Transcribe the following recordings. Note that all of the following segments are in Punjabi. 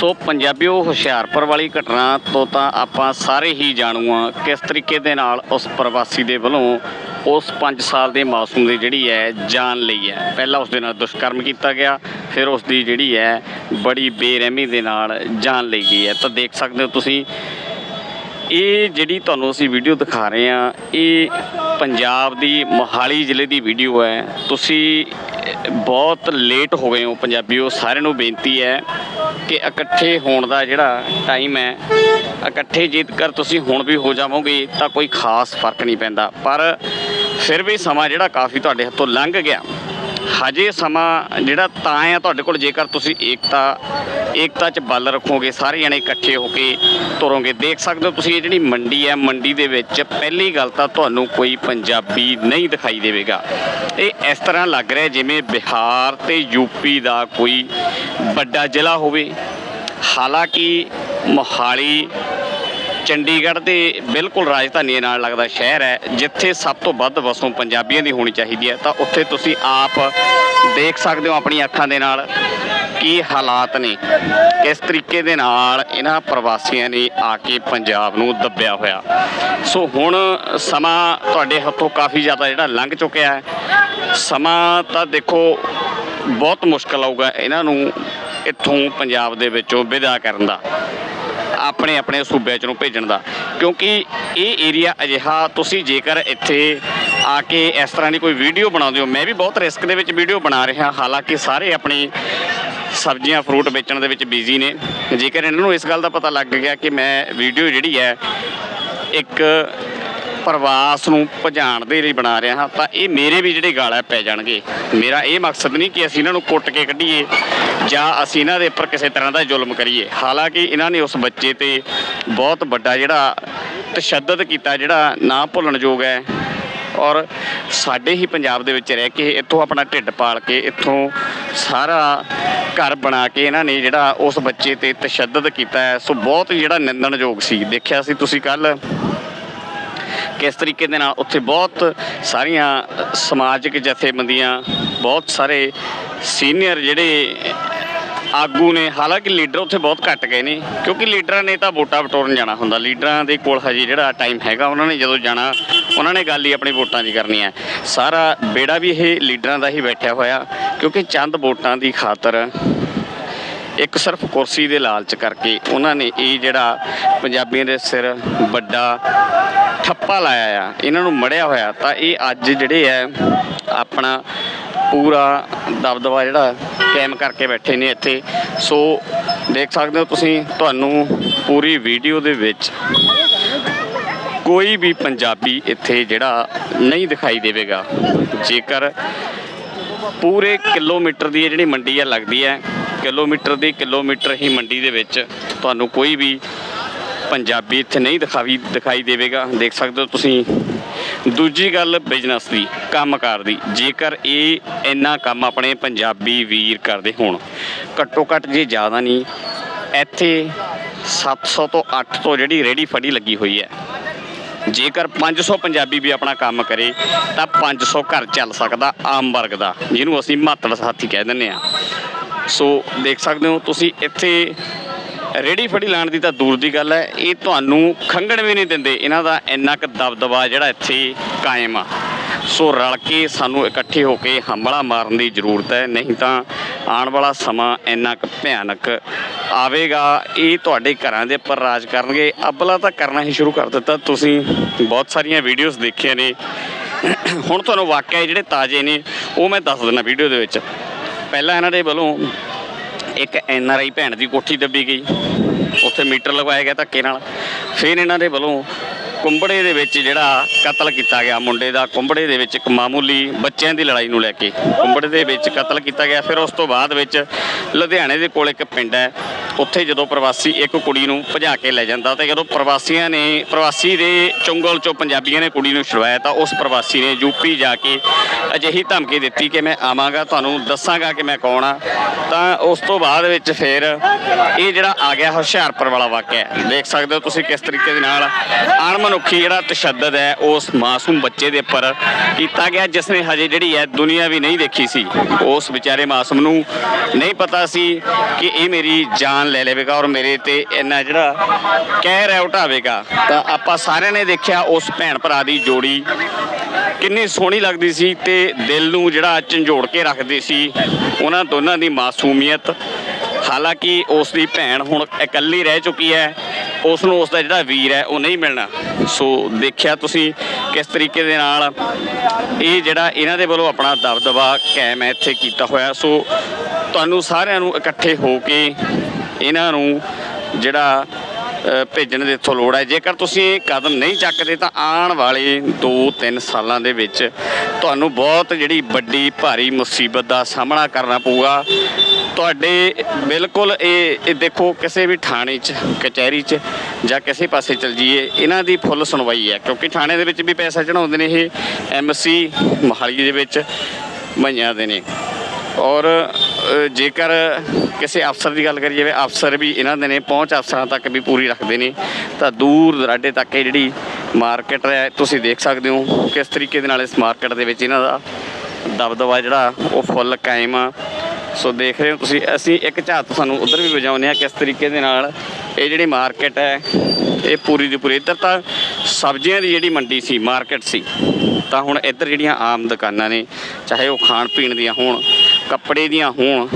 ਸੋ ਪੰਜਾਬੀਓ ਹੁਸ਼ਿਆਰਪੁਰ ਵਾਲੀ ਘਟਨਾ ਤੋਂ ਤਾਂ ਆਪਾਂ ਸਾਰੇ ਹੀ ਜਾਣੂ ਆ ਕਿਸ ਤਰੀਕੇ ਦੇ ਨਾਲ ਉਸ ਪ੍ਰਵਾਸੀ ਦੇ ਵੱਲੋਂ ਉਸ 5 ਸਾਲ ਦੇ ਮਾਸੂਮ ਦੀ ਜਿਹੜੀ ਹੈ ਜਾਨ ਲਈ ਹੈ। ਪਹਿਲਾਂ ਉਸ ਦੇ ਨਾਲ ਦੁਸ਼ਕਰਮ ਕੀਤਾ ਗਿਆ, ਫਿਰ ਉਸ ਦੀ ਜਿਹੜੀ ਹੈ ਬੜੀ ਬੇਰਹਿਮੀ ਦੇ ਨਾਲ ਜਾਨ ਲਈ ਗਈ ਹੈ। ਤਾਂ ਦੇਖ ਸਕਦੇ ਹੋ ਤੁਸੀਂ ਇਹ ਜਿਹੜੀ ਤੁਹਾਨੂੰ ਅਸੀਂ ਵੀਡੀਓ ਦਿਖਾ ਰਹੇ ਹਾਂ, ਇਹ ਪੰਜਾਬ ਦੀ ਮੋਹਾਲੀ ਜ਼ਿਲ੍ਹੇ ਦੀ ਵੀਡੀਓ ਹੈ। ਤੁਸੀਂ ਬਹੁਤ ਲੇਟ ਹੋ ਗਏ ਹੋ ਪੰਜਾਬੀਓ, ਸਾਰਿਆਂ ਨੂੰ ਬੇਨਤੀ ਹੈ ਕਿ ਇਕੱਠੇ ਹੋਣ ਦਾ ਜਿਹੜਾ ਟਾਈਮ ਹੈ, ਇਕੱਠੇ ਜੇਕਰ ਤੁਸੀਂ ਹੁਣ ਵੀ ਹੋ ਜਾਵੋਗੇ ਤਾਂ ਕੋਈ ਖਾਸ ਫ਼ਰਕ ਨਹੀਂ ਪੈਂਦਾ। ਪਰ ਫਿਰ ਵੀ ਸਮਾਂ ਜਿਹੜਾ ਕਾਫੀ ਤੁਹਾਡੇ ਹੱਥੋਂ ਲੰਘ ਗਿਆ। ਹਜੇ ਸਮਾਂ ਜਿਹੜਾ ਤਾਂ ਆ ਤੁਹਾਡੇ ਕੋਲ, ਜੇਕਰ ਤੁਸੀਂ ਏਕਤਾ ਏਕਤਾ 'ਚ ਬਲ ਰੱਖੋਗੇ, ਸਾਰੇ ਜਣੇ ਇਕੱਠੇ ਹੋ ਕੇ ਤੁਰੋਗੇ। ਦੇਖ ਸਕਦੇ ਹੋ ਤੁਸੀਂ ਇਹ ਜਿਹੜੀ ਮੰਡੀ ਹੈ, ਮੰਡੀ ਦੇ ਵਿੱਚ ਪਹਿਲੀ ਗੱਲ ਤਾਂ ਤੁਹਾਨੂੰ ਕੋਈ ਪੰਜਾਬੀ ਨਹੀਂ ਦਿਖਾਈ ਦੇਵੇਗਾ। ਇਹ ਇਸ ਤਰ੍ਹਾਂ ਲੱਗ ਰਿਹਾ ਜਿਵੇਂ ਬਿਹਾਰ ਤੇ ਯੂਪੀ ਦਾ ਕੋਈ ਵੱਡਾ ਜ਼ਿਲ੍ਹਾ ਹੋਵੇ। ਹਾਲਾਂਕਿ ਮੋਹਾਲੀ, ਚੰਡੀਗੜ੍ਹ ਦੇ ਬਿਲਕੁਲ ਰਾਜਧਾਨੀ ਨਾਲ ਲੱਗਦਾ ਸ਼ਹਿਰ ਹੈ, ਜਿੱਥੇ ਸਭ ਤੋਂ ਵੱਧ ਵਸੋਂ ਪੰਜਾਬੀਆਂ ਦੀ ਹੋਣੀ ਚਾਹੀਦੀ ਹੈ। ਤਾਂ ਉੱਥੇ ਤੁਸੀਂ ਆਪ ਦੇਖ ਸਕਦੇ ਹੋ ਆਪਣੀ ਅੱਖਾਂ ਦੇ ਨਾਲ। ਕੀ ਹਾਲਾਤ ਨੇ? ਕਿਸ ਤਰੀਕੇ ਦੇ ਨਾਲ ਇਹਨਾਂ ਪ੍ਰਵਾਸੀਆਂ ਨੇ ਆ ਕੇ ਪੰਜਾਬ ਨੂੰ ਦੱਬਿਆ ਹੋਇਆ? ਸੋ ਹੁਣ ਸਮਾਂ ਤੁਹਾਡੇ ਹੱਥੋਂ ਕਾਫੀ ਜ਼ਿਆਦਾ ਜਿਹੜਾ ਲੰਘ ਚੁੱਕਿਆ ਹੈ। ਸਮਾਂ ਤਾਂ ਦੇਖੋ, ਬਹੁਤ ਮੁਸ਼ਕਲ ਆਊਗਾ ਇਹਨਾਂ ਨੂੰ ਇੱਥੋਂ ਪੰਜਾਬ ਦੇ ਵਿੱਚੋਂ ਵਿਦਾ ਕਰਨ ਦਾ, ਆਪਣੇ ਆਪਣੇ ਸੂਬੇ ਚ ਨੂੰ ਭੇਜਣ ਦਾ। ਕਿਉਂਕਿ ਇਹ ਏਰੀਆ ਅਜਿਹਾ ਤੁਸੀਂ ਜੇਕਰ ਇੱਥੇ ਆ ਕੇ ਇਸ ਤਰ੍ਹਾਂ ਦੀ ਕੋਈ ਵੀਡੀਓ ਬਣਾਉਂਦੇ ਹੋ, ਮੈਂ ਵੀ ਬਹੁਤ ਰਿਸਕ ਦੇ ਵਿੱਚ ਵੀਡੀਓ ਬਣਾ ਰਿਹਾ, ਹਾਲਾਂਕਿ ਸਾਰੇ ਆਪਣੇ ਸਬਜ਼ੀਆਂ ਫਰੂਟ ਵੇਚਣ ਦੇ ਵਿੱਚ ਬਿਜ਼ੀ ਨੇ। ਜੇਕਰ ਇਹਨਾਂ ਨੂੰ ਇਸ ਗੱਲ ਦਾ ਪਤਾ ਲੱਗ ਗਿਆ ਕਿ ਮੈਂ ਵੀਡੀਓ ਜਿਹੜੀ ਹੈ, ਇੱਕ ਪ੍ਰਵਾਸ ਨੂੰ ਭਜਾਣ ਦੇ ਲਈ ਬਣਾ ਰਿਹਾ ਹਾਂ, ਤਾਂ ਇਹ ਮੇਰੇ ਵੀ ਜਿਹੜੇ ਗਾਲ ਹੈ ਪੈ ਜਾਣਗੇ। ਮੇਰਾ ਇਹ ਮਕਸਦ ਨਹੀਂ ਕਿ ਅਸੀਂ ਇਹਨਾਂ ਨੂੰ ਕੁੱਟ ਕੇ ਕੱਢੀਏ ਜਾਂ ਅਸੀਂ ਇਹਨਾਂ ਦੇ ਉੱਪਰ ਕਿਸੇ ਤਰ੍ਹਾਂ ਦਾ ਜ਼ੁਲਮ ਕਰੀਏ। ਹਾਲਾਂਕਿ ਇਹਨਾਂ ਨੇ ਉਸ ਬੱਚੇ ਤੇ ਬਹੁਤ ਵੱਡਾ ਜਿਹੜਾ ਤਸ਼ੱਦਦ ਕੀਤਾ, ਜਿਹੜਾ ਨਾ ਭੁੱਲਣਯੋਗ ਹੈ। ਔਰ ਸਾਡੇ ਹੀ ਪੰਜਾਬ ਦੇ ਵਿੱਚ ਰਹਿ ਕੇ ਇੱਥੋਂ ਆਪਣਾ ਢਿੱਡ ਪਾਲ ਕੇ ਇੱਥੋਂ ਸਾਰਾ ਘਰ ਬਣਾ ਕੇ ਇਹਨਾਂ ਨੇ ਜਿਹੜਾ ਉਸ ਬੱਚੇ ਤੇ ਤਸ਼ੱਦਦ ਕੀਤਾ ਹੈ। ਸੋ ਬਹੁਤ ਜਿਹੜਾ ਨਿੰਦਣਯੋਗ ਸੀ। ਦੇਖਿਆ ਸੀ ਤੁਸੀਂ ਕੱਲ ਕਿਸ ਤਰੀਕੇ ਦੇ ਨਾਲ ਉੱਥੇ ਬਹੁਤ ਸਾਰੀਆਂ ਸਮਾਜਿਕ ਜਥੇਬੰਦੀਆਂ, ਬਹੁਤ ਸਾਰੇ ਸੀਨੀਅਰ ਜਿਹੜੇ ਆਗੂ ਨੇ, ਹਾਲਾਂਕਿ ਲੀਡਰ ਉੱਥੇ ਬਹੁਤ ਘੱਟ ਗਏ ਨੇ, ਕਿਉਂਕਿ ਲੀਡਰਾਂ ਨੇ ਤਾਂ ਵੋਟਾਂ ਵਟੋਰਨ ਜਾਣਾ ਹੁੰਦਾ। ਲੀਡਰਾਂ ਦੇ ਕੋਲ ਹਜੇ ਜਿਹੜਾ ਟਾਈਮ ਹੈਗਾ, ਉਹਨਾਂ ਨੇ ਜਦੋਂ ਜਾਣਾ, ਉਹਨਾਂ ਨੇ ਗੱਲ ਹੀ ਆਪਣੀ ਵੋਟਾਂ ਦੀ ਕਰਨੀ ਹੈ। ਸਾਰਾ ਬੇੜਾ ਵੀ ਇਹ ਲੀਡਰਾਂ ਦਾ ਹੀ ਬੈਠਿਆ ਹੋਇਆ। ਕਿਉਂਕਿ ਚੰਦ ਵੋਟਾਂ ਦੀ ਖਾਤਰ ਇੱਕ ਸਿਰਫ ਕੁਰਸੀ ਦੇ ਲਾਲਚ ਕਰਕੇ ਉਹਨਾਂ ਨੇ ਇਹ ਜਿਹੜਾ ਪੰਜਾਬੀਆਂ ਦੇ ਸਿਰ ਵੱਡਾ ਠੱਪਾ ਲਾਇਆ ਆ, ਇਹਨਾਂ ਨੂੰ ਮੜਿਆ ਹੋਇਆ, ਤਾਂ ਇਹ ਅੱਜ ਜਿਹੜੇ ਹੈ ਆਪਣਾ ਪੂਰਾ ਦਬਦਬਾ ਜਿਹੜਾ ਕਾਇਮ ਕਰਕੇ ਬੈਠੇ ਨੇ ਇੱਥੇ। ਸੋ ਦੇਖ ਸਕਦੇ ਹੋ ਤੁਸੀਂ, ਤੁਹਾਨੂੰ ਪੂਰੀ ਵੀਡੀਓ ਦੇ ਵਿੱਚ ਕੋਈ ਵੀ ਪੰਜਾਬੀ ਇੱਥੇ ਜਿਹੜਾ ਨਹੀਂ ਦਿਖਾਈ ਦੇਵੇਗਾ। ਜੇਕਰ ਪੂਰੇ ਕਿਲੋਮੀਟਰ ਦੀ ਇਹ ਜਿਹੜੀ ਮੰਡੀ ਆ ਲੱਗਦੀ ਹੈ, ਕਿਲੋਮੀਟਰ ਦੀ ਕਿਲੋਮੀਟਰ ਹੀ ਮੰਡੀ ਦੇ ਵਿੱਚ ਤੁਹਾਨੂੰ ਕੋਈ ਵੀ ਪੰਜਾਬੀ ਇੱਥੇ ਨਹੀਂ ਦਿਖਾਵੀ, ਦਿਖਾਈ ਦੇਵੇਗਾ। ਦੇਖ ਸਕਦੇ ਹੋ ਤੁਸੀਂ। ਦੂਜੀ ਗੱਲ ਬਿਜ਼ਨਸ ਦੀ, ਕੰਮਕਾਰ ਦੀ। ਜੇਕਰ ਇਹ ਇੰਨਾ ਕੰਮ ਆਪਣੇ ਪੰਜਾਬੀ ਵੀਰ ਕਰਦੇ ਹੋਣ, ਘੱਟੋ ਘੱਟ ਜੇ ਜ਼ਿਆਦਾ ਨਹੀਂ, ਇੱਥੇ 700 ਤੋਂ 8 ਤੋਂ ਜਿਹੜੀ ਰੇੜੀ ਫੜੀ ਲੱਗੀ ਹੋਈ ਹੈ। ਜੇਕਰ 500 ਪੰਜਾਬੀ ਵੀ ਆਪਣਾ ਕੰਮ ਕਰੇ, ਤਾਂ 500 ਘਰ ਚੱਲ ਸਕਦਾ ਆਮ ਵਰਗ ਦਾ, ਜਿਹਨੂੰ ਅਸੀਂ ਮਹੱਤਵ ਸਾਥੀ ਕਹਿ ਦਿੰਦੇ ਆ ਸੋ ਦੇਖ ਸਕਦੇ ਹੋ, ਤੁਸੀਂ ਇੱਥੇ ਰੇੜੀ ਫੜੀ ਲਾਣ ਦੀ ਤਾਂ ਦੂਰ ਦੀ ਗੱਲ ਹੈ, ਇਹ ਤੁਹਾਨੂੰ ਖੰਗਣ ਵੀ ਨਹੀਂ ਦਿੰਦੇ, ਇਹਨਾਂ ਦਾ ਇੰਨਾ ਕੁ ਦਬਦਬਾ ਜਿਹੜਾ ਇੱਥੇ ਕਾਇਮ ਆ। ਸੋ ਰਲ ਕੇ ਸਾਨੂੰ ਇਕੱਠੇ ਹੋ ਕੇ ਹੰਬਲਾ ਮਾਰਨ ਦੀ ਜ਼ਰੂਰਤ ਹੈ। ਨਹੀਂ ਤਾਂ ਆਉਣ ਵਾਲਾ ਸਮਾਂ ਇੰਨਾ ਕੁ ਭਿਆਨਕ ਆਵੇਗਾ। ਇਹ ਤੁਹਾਡੇ ਘਰਾਂ ਦੇ ਉੱਪਰ ਰਾਜ ਕਰਨਗੇ। ਅਬਲਾ ਤਾਂ ਕਰਨਾ ਹੀ ਸ਼ੁਰੂ ਕਰ ਦਿੱਤਾ। ਤੁਸੀਂ ਬਹੁਤ ਸਾਰੀਆਂ ਵੀਡੀਓਜ਼ ਦੇਖੀਆਂ ਨੇ। ਹੁਣ ਤੁਹਾਨੂੰ ਵਾਕਿਆ ਜਿਹੜੇ ਤਾਜ਼ੇ ਨੇ, ਉਹ ਮੈਂ ਦੱਸ ਦਿੰਦਾ ਵੀਡੀਓ ਦੇ ਵਿੱਚ। ਪਹਿਲਾਂ ਇਹਨਾਂ ਦੇ ਵੱਲੋਂ ਇੱਕ ਐਨ ਆਰ ਆਈ ਭੈਣ ਦੀ ਕੋਠੀ ਦੱਬੀ ਗਈ। ਉੱਥੇ ਮੀਟਰ ਲਗਵਾਇਆ ਗਿਆ ਧੱਕੇ ਨਾਲ। ਫਿਰ ਇਹਨਾਂ ਦੇ ਵੱਲੋਂ ਕੁੰਬੜੇ ਦੇ ਵਿੱਚ ਜਿਹੜਾ ਕਤਲ ਕੀਤਾ ਗਿਆ, ਮੁੰਡੇ ਦਾ ਕੁੰਬੜੇ ਦੇ ਵਿੱਚ ਇੱਕ ਮਾਮੂਲੀ ਬੱਚਿਆਂ ਦੀ ਲੜਾਈ ਨੂੰ ਲੈ ਕੇ ਕੁੰਬੜੇ ਦੇ ਵਿੱਚ ਕਤਲ ਕੀਤਾ ਗਿਆ। ਫਿਰ ਉਸ ਤੋਂ ਬਾਅਦ ਵਿੱਚ ਲੁਧਿਆਣੇ ਦੇ ਕੋਲ ਇੱਕ ਪਿੰਡ ਹੈ ਉੱਥੇ ਜਦੋਂ ਪ੍ਰਵਾਸੀ ਇੱਕ ਕੁੜੀ ਨੂੰ ਭਜਾ ਕੇ ਲੈ ਜਾਂਦਾ ਤੇ ਜਦੋਂ ਪ੍ਰਵਾਸੀਆਂ ਨੇ, ਪ੍ਰਵਾਸੀ ਦੇ ਚੁੰਗਲ ਚੋਂ ਪੰਜਾਬੀਆਂ ਨੇ ਕੁੜੀ ਨੂੰ ਛੁਡਵਾਇਆ ਤਾਂ ਉਸ ਪ੍ਰਵਾਸੀ ਨੇ ਯੂਪੀ ਜਾ ਕੇ ਅਜਿਹੀ ਧਮਕੀ ਦਿੱਤੀ ਕਿ ਮੈਂ ਆਵਾਂਗਾ, ਤੁਹਾਨੂੰ ਦੱਸਾਂਗਾ ਕਿ ਮੈਂ ਕੌਣ ਆ। ਤਾਂ ਉਸ ਤੋਂ ਬਾਅਦ ਵਿੱਚ ਫਿਰ ਇਹ ਜਿਹੜਾ ਆ ਗਿਆ ਹੁਸ਼ਿਆਰਪੁਰ ਵਾਲਾ ਵਾਕਿਆ। ਦੇਖ ਸਕਦੇ ਹੋ ਤੁਸੀਂ ਕਿਸ ਤਰੀਕੇ ਦੇ ਨਾਲ ਅਣਮਨੁੱਖੀ ਜਿਹੜਾ ਤਸ਼ੱਦਦ ਹੈ, ਉਸ ਮਾਸੂਮ ਬੱਚੇ ਦੇ ਉੱਪਰ ਕੀਤਾ ਗਿਆ, ਜਿਸ ਨੇ ਹਜੇ ਜਿਹੜੀ ਹੈ ਦੁਨੀਆ ਵੀ ਨਹੀਂ ਦੇਖੀ ਸੀ। ਉਸ ਵਿਚਾਰੇ ਮਾਸੂਮ ਨੂੰ ਨਹੀਂ ਪਤਾ ਸੀ ਕਿ ਇਹ ਮੇਰੀ ਜਾਨ ਲੈ ਲਵੇਗਾ ਔਰ ਮੇਰੇ ਤੇ ਇੰਨਾ ਜਿਹੜਾ ਕਹਿਰ ਹੈ ਉਠਾਵੇਗਾ। ਤਾਂ ਆਪਾਂ ਸਾਰਿਆਂ ਨੇ ਦੇਖਿਆ ਉਸ ਭੈਣ ਭਰਾ ਦੀ ਜੋੜੀ ਕਿੰਨੀ ਸੋਹਣੀ ਲੱਗਦੀ ਸੀ ਤੇ ਦਿਲ ਨੂੰ ਜਿਹੜਾ ਝੰਜੋੜ ਕੇ ਰੱਖਦੀ ਸੀ। ਉਹਨਾਂ ਦੋਨਾਂ ਦੀ ਮਾਸੂਮੀਅਤ, ਹਾਲਾਂਕਿ ਉਸ ਦੀ ਭੈਣ ਹੁਣ ਇਕੱਲੀ ਰਹਿ ਚੁੱਕੀ ਹੈ, ਉਸ ਨੂੰ ਉਸ ਦਾ ਜਿਹੜਾ ਵੀਰ ਹੈ ਉਹ ਨਹੀਂ ਮਿਲਣਾ। ਸੋ ਦੇਖਿਆ ਤੁਸੀਂ ਕਿਸ ਤਰੀਕੇ ਦੇ ਨਾਲ ਇਹ ਜਿਹੜਾ ਇਹਨਾਂ ਦੇ ਵੱਲੋਂ ਆਪਣਾ ਦਬਦਬਾ ਕਾਇਮ ਹੈ, ਇੱਥੇ ਕੀਤਾ ਹੋਇਆ। ਸੋ ਤੁਹਾਨੂੰ ਸਾਰਿਆਂ ਨੂੰ ਇਕੱਠੇ ਹੋ ਕੇ ਇਹਨਾਂ ਨੂੰ ਜਿਹੜਾ ਭੇਜਣ ਦੀ ਇੱਥੋਂ ਲੋੜ ਹੈ। ਜੇਕਰ ਤੁਸੀਂ ਇਹ ਕਦਮ ਨਹੀਂ ਚੱਕਦੇ ਤਾਂ ਆਉਣ ਵਾਲੇ 2-3 ਸਾਲਾਂ ਦੇ ਵਿੱਚ ਤੁਹਾਨੂੰ ਬਹੁਤ ਜਿਹੜੀ ਵੱਡੀ ਭਾਰੀ ਮੁਸੀਬਤ ਦਾ ਸਾਹਮਣਾ ਕਰਨਾ ਪਊਗਾ। ਤੁਹਾਡੇ ਬਿਲਕੁਲ ਇਹ ਦੇਖੋ, ਕਿਸੇ ਵੀ ਥਾਣੇ 'ਚ, ਕਚਹਿਰੀ 'ਚ ਜਾਂ ਕਿਸੇ ਪਾਸੇ ਚਲ ਜਾਈਏ, ਇਹਨਾਂ ਦੀ ਫੁੱਲ ਸੁਣਵਾਈ ਹੈ। ਕਿਉਂਕਿ ਥਾਣੇ ਦੇ ਵਿੱਚ ਵੀ ਪੈਸਾ ਚੜਾਉਂਦੇ ਨੇ ਇਹ ਐਮਸੀ ਮੋਹਾਲੀ ਦੇ ਵਿੱਚ ਮਈਆਂ ਦੇ ਨੇ। ਔਰ ਜੇਕਰ ਕਿਸੇ ਅਫਸਰ ਦੀ ਗੱਲ ਕਰੀਏ ਵੀ ਅਫਸਰ ਵੀ ਇਹਨਾਂ ਦੇ ਨੇ, ਪਹੁੰਚ ਅਫਸਰਾਂ ਤੱਕ ਵੀ ਪੂਰੀ ਰੱਖਦੇ ਨੇ। ਤਾਂ ਦੂਰ ਦਰਾਡੇ ਤੱਕ ਇਹ ਜਿਹੜੀ ਮਾਰਕੀਟ ਹੈ, ਤੁਸੀਂ ਦੇਖ ਸਕਦੇ ਹੋ ਕਿਸ ਤਰੀਕੇ ਦੇ ਨਾਲ ਇਸ ਮਾਰਕੀਟ ਦੇ ਵਿੱਚ ਇਹਨਾਂ ਦਾ ਦਬਦਬਾ ਜਿਹੜਾ, ਉਹ ਫੁੱਲ ਕਾਇਮ ਆ। ਸੋ ਦੇਖ ਰਹੇ ਹੋ ਤੁਸੀਂ, ਅਸੀਂ ਇੱਕ ਝਾਤ ਸਾਨੂੰ ਉਧਰ ਵੀ ਵਜਾਉਂਦੇ ਆ ਕਿਸ ਤਰੀਕੇ ਦੇ ਨਾਲ ਇਹ ਜਿਹੜੀ ਮਾਰਕੀਟ ਹੈ, ਇਹ ਪੂਰੀ ਦੀ ਪੂਰੀ। ਇੱਧਰ ਤਾਂ ਸਬਜ਼ੀਆਂ ਦੀ ਜਿਹੜੀ ਮੰਡੀ ਸੀ ਮਾਰਕੀਟ ਸੀ, ਤਾਂ ਹੁਣ ਇੱਧਰ ਜਿਹੜੀਆਂ ਆਮ ਦੁਕਾਨਾਂ ਨੇ, ਚਾਹੇ ਉਹ ਖਾਣ ਪੀਣ ਦੀਆਂ ਹੋਣ, ਕੱਪੜੇ ਦੀਆਂ ਹੋਣ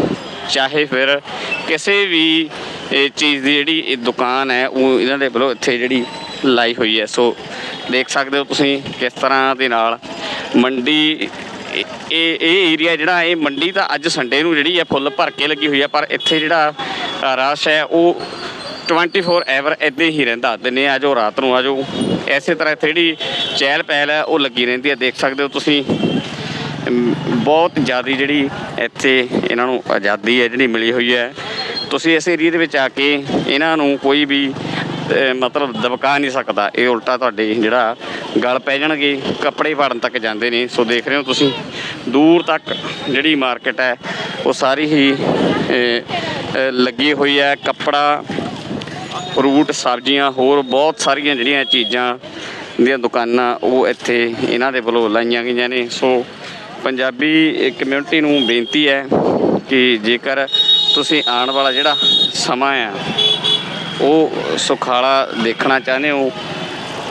ਚਾਹੇ ਫਿਰ ਕਿਸੇ ਵੀ ਇਹ ਚੀਜ਼ ਦੀ ਜਿਹੜੀ ਇਹ ਦੁਕਾਨ ਹੈ, ਉਹ ਇਹਨਾਂ ਦੇ ਵੱਲੋਂ ਇੱਥੇ ਜਿਹੜੀ ਲਾਈ ਹੋਈ ਹੈ। ਸੋ ਦੇਖ ਸਕਦੇ ਹੋ ਤੁਸੀਂ ਕਿਸ ਤਰ੍ਹਾਂ ਦੇ ਨਾਲ ਮੰਡੀ, ਇਹ ਇਹ ਏਰੀਆ ਜਿਹੜਾ ਇਹ ਮੰਡੀ ਤਾਂ ਅੱਜ ਸੰਡੇ ਨੂੰ ਜਿਹੜੀ ਹੈ ਫੁੱਲ ਭਰ ਕੇ ਲੱਗੀ ਹੋਈ ਹੈ, ਪਰ ਇੱਥੇ ਜਿਹੜਾ ਰਸ਼ ਹੈ, ਉਹ 24 ਐਵਰ ਇੱਦਾਂ ਹੀ ਰਹਿੰਦਾ। ਦਿਨੇ ਆ ਜਾਓ, ਰਾਤ ਨੂੰ ਆ ਜਾਓ। ਐਸੇ ਤਰ੍ਹਾਂ ਇੱਥੇ ਜਿਹੜੀ ਚਹਿਲ ਪਹਿਲ ਹੈ, ਉਹ ਲੱਗੀ ਰਹਿੰਦੀ ਹੈ। ਦੇਖ ਸਕਦੇ ਹੋ ਤੁਸੀਂ ਬਹੁਤ ਜ਼ਿਆਦਾ ਜਿਹੜੀ ਇੱਥੇ ਇਹਨਾਂ ਨੂੰ ਆਜ਼ਾਦੀ ਹੈ ਜਿਹੜੀ ਮਿਲੀ ਹੋਈ ਹੈ। ਤੁਸੀਂ ਇਸ ਏਰੀਏ ਦੇ ਵਿੱਚ ਆ ਕੇ ਇਹਨਾਂ ਨੂੰ ਕੋਈ ਵੀ ਮਤਲਬ ਦਬਕਾ ਨਹੀਂ ਸਕਦਾ। ਇਹ ਉਲਟਾ ਤੁਹਾਡੇ ਜਿਹੜਾ ਗਲ ਪੈ ਜਾਣਗੇ, ਕੱਪੜੇ ਫਾੜਨ ਤੱਕ ਜਾਂਦੇ ਨੇ। ਸੋ ਦੇਖ ਰਹੇ ਹੋ ਤੁਸੀਂ, ਦੂਰ ਤੱਕ ਜਿਹੜੀ ਮਾਰਕੀਟ ਹੈ, ਉਹ ਸਾਰੀ ਹੀ ਲੱਗੀ ਹੋਈ ਹੈ। ਕੱਪੜਾ, ਫਰੂਟ, ਸਬਜ਼ੀਆਂ, ਹੋਰ ਬਹੁਤ ਸਾਰੀਆਂ ਜਿਹੜੀਆਂ ਚੀਜ਼ਾਂ ਦੀਆਂ ਦੁਕਾਨਾਂ, ਉਹ ਇੱਥੇ ਇਹਨਾਂ ਦੇ ਵੱਲੋਂ ਲਾਈਆਂ ਗਈਆਂ ਨੇ। ਸੋ ਪੰਜਾਬੀ ਕਮਿਊਨਿਟੀ ਨੂੰ ਬੇਨਤੀ ਹੈ ਕਿ ਜੇਕਰ ਤੁਸੀਂ ਆਉਣ ਵਾਲਾ ਜਿਹੜਾ ਸਮਾਂ ਆ, ਉਹ ਸੁਖਾਲਾ ਦੇਖਣਾ ਚਾਹੁੰਦੇ ਹੋ,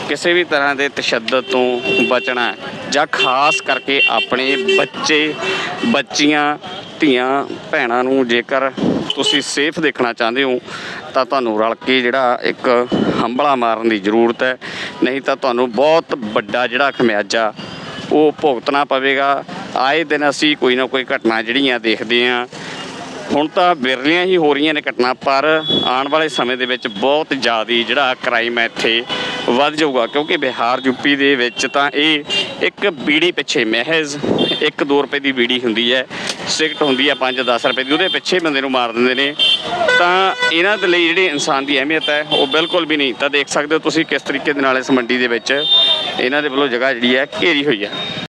ਕਿਸੇ ਵੀ ਤਰ੍ਹਾਂ ਦੇ ਤਸ਼ੱਦਦ ਤੋਂ ਬਚਣਾ ਜਾਂ ਖਾਸ ਕਰਕੇ ਆਪਣੇ ਬੱਚੇ, ਬੱਚੀਆਂ, ਧੀਆਂ, ਭੈਣਾਂ ਨੂੰ ਜੇਕਰ ਤੁਸੀਂ ਸੇਫ ਦੇਖਣਾ ਚਾਹੁੰਦੇ ਹੋ, ਤਾਂ ਤੁਹਾਨੂੰ ਰਲ ਕੇ ਜਿਹੜਾ ਇੱਕ ਹੰਬਲਾ ਮਾਰਨ ਦੀ ਜ਼ਰੂਰਤ ਹੈ। ਨਹੀਂ ਤਾਂ ਤੁਹਾਨੂੰ ਬਹੁਤ ਵੱਡਾ ਜਿਹੜਾ ਖਮਿਆਜਾ ਉਹ ਭੁਗਤਣਾ ਪਵੇਗਾ। ਆਏ ਦਿਨ ਅਸੀਂ ਕੋਈ ਨਾ ਕੋਈ ਘਟਨਾ ਜਿਹੜੀਆਂ ਦੇਖਦੇ ਹਾਂ। ਹੁਣ ਤਾਂ ਵਿਰਲੀਆਂ ਹੀ ਹੋ ਰਹੀਆਂ ਨੇ ਘਟਨਾ, ਪਰ ਆਉਣ ਵਾਲੇ ਸਮੇਂ ਦੇ ਵਿੱਚ ਬਹੁਤ ਜ਼ਿਆਦਾ ਜਿਹੜਾ ਕ੍ਰਾਈਮ ਹੈ ਇੱਥੇ ਵੱਧ ਜਾਊਗਾ, ਕਿਉਂਕਿ ਬਿਹਾਰ ਯੂਪੀ ਦੇ ਵਿੱਚ ਤਾਂ ਇਹ ਇੱਕ ਬੀੜੀ ਪਿੱਛੇ ਮਹਿਜ਼ 1-2 ਰੁਪਏ ਦੀ ਬੀੜੀ ਹੁੰਦੀ ਹੈ। ਸਿਗਰਟ ਹੁੰਦੀ ਹੈ 5-10 ਰੁਪਏ ਦੀ, ਉਹਦੇ ਪਿੱਛੇ ਬੰਦੇ ਨੂੰ ਮਾਰ ਦਿੰਦੇ ਨੇ। ਤਾਂ ਇਹਨਾਂ ਦੇ ਲਈ ਜਿਹੜੀ ਇਨਸਾਨ ਦੀ ਅਹਿਮੀਅਤ ਹੈ, ਉਹ ਬਿਲਕੁਲ ਵੀ ਨਹੀਂ। ਤਾਂ ਦੇਖ ਸਕਦੇ ਹੋ ਤੁਸੀਂ ਕਿਸ ਤਰੀਕੇ ਦੇ ਨਾਲ ਇਸ ਮੰਡੀ ਦੇ ਵਿੱਚ ਇਹਨਾਂ ਦੇ ਵੱਲੋਂ ਜਗ੍ਹਾ ਜਿਹੜੀ ਹੈ ਘੇਰੀ ਹੋਈ ਹੈ।